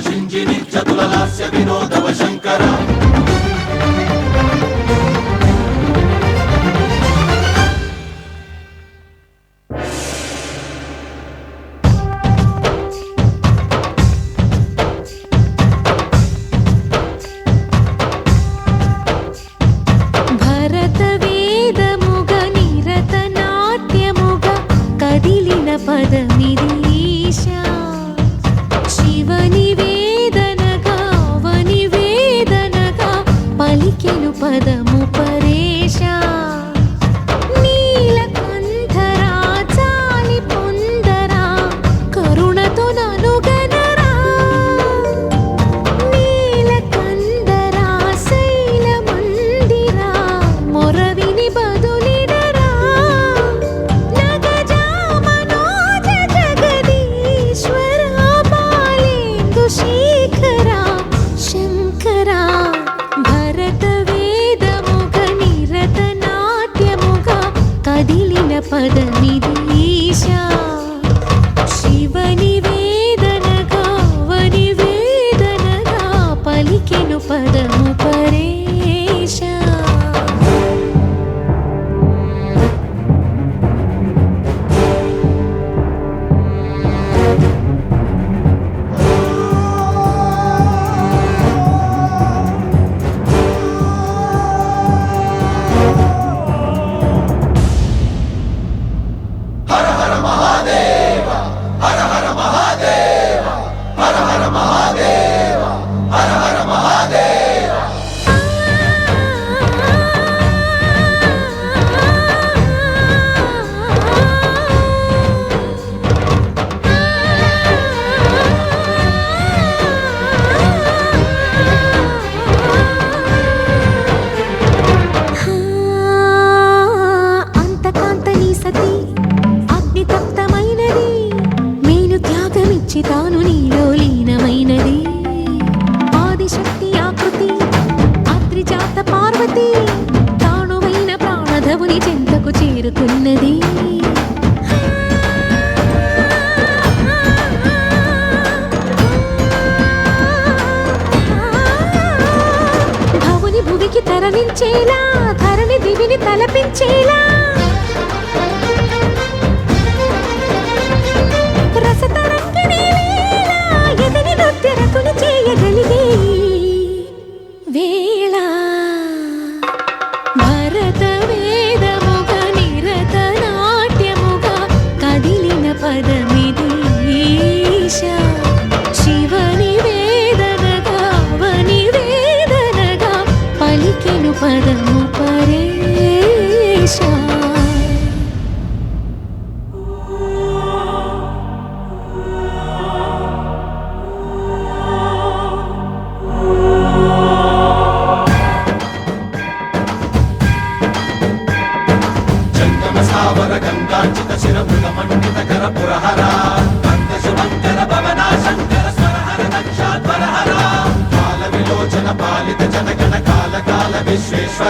నశించి నిత్యతుల లాస్య వినోదవ శంకర పదమిది శివని పదము పరేశా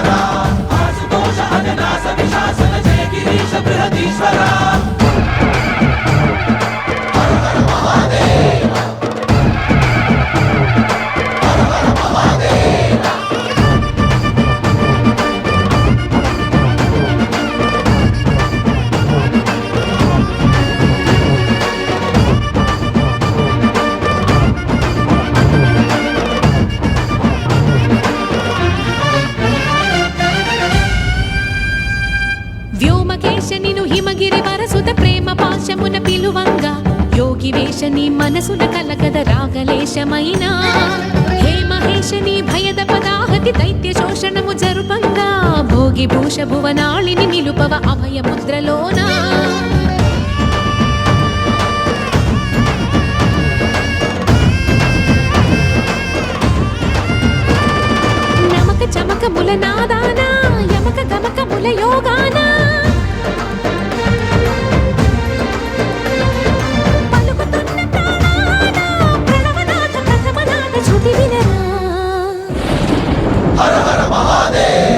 Radha ఆకాశమున పిలువంగా. యోగి వేషని మనసున కలగద రాగలేశమైనా. హే మహేషని భయద పదాహతి దైత్య శోషణము జరుపంగా. భోగి భూష భువనాళిని నిలుపవ అభయ ముద్రలోనా నమక చమక ముల నాదానా యమక గమక ముల యోగానా Amen.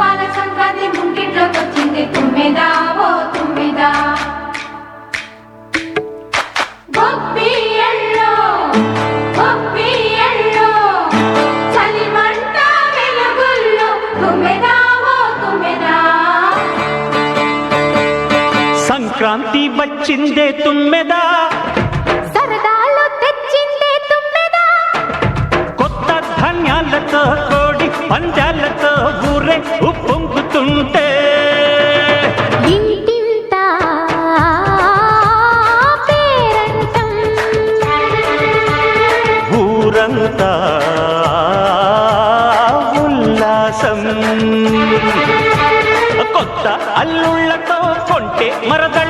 మురిపాల సంక్రాంతి ముంగిట్లోకి వచ్చింది. తుమ్మెదా ఓ తుమ్మెదా. గొప్పియల్లో, గొప్పియల్లో, చలిమంట వెలుగుల్లో, తుమ్మెదా ఓ తుమ్మెదా. సంక్రాంతి వచ్చిందే తుమ్మెదా. సరదాలు తెచ్చిందే తుమ్మెదా. కొత్త ధాన్యాలతో కోడి పందాలతో ఊరే ఉప్పొంగుతుంటే ఊరంతా ఉల్లాసం. కొత్త అల్లుళ్ళతో కొంటే మరదళ్ళతో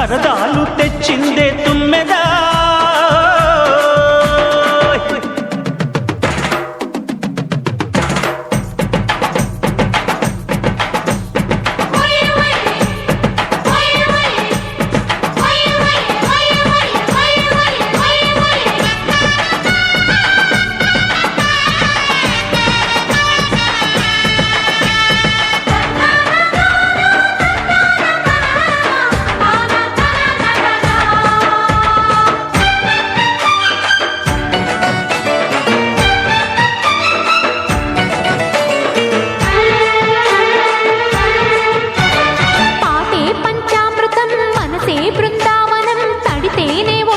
సరదాలు తెచ్చిందే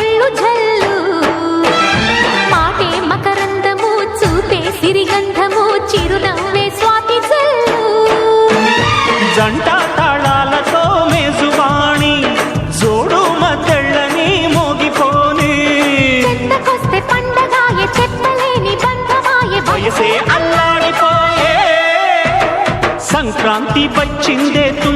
ఒళ్ళు జల్లు మాటే మకరందము చూపే సిరిగంధము చిరునవ్వే స్వాతి జల్లు జంట తాళాలతో మేజువాణి జోడు మద్దళ్ళని మోగిపోని. చెత్తకొస్తే పండగాయ చెప్పలేని బంధమాయ వయసే అల్లాడిపోయే. సంక్రాంతి వచ్చిందే తుమ్మెదా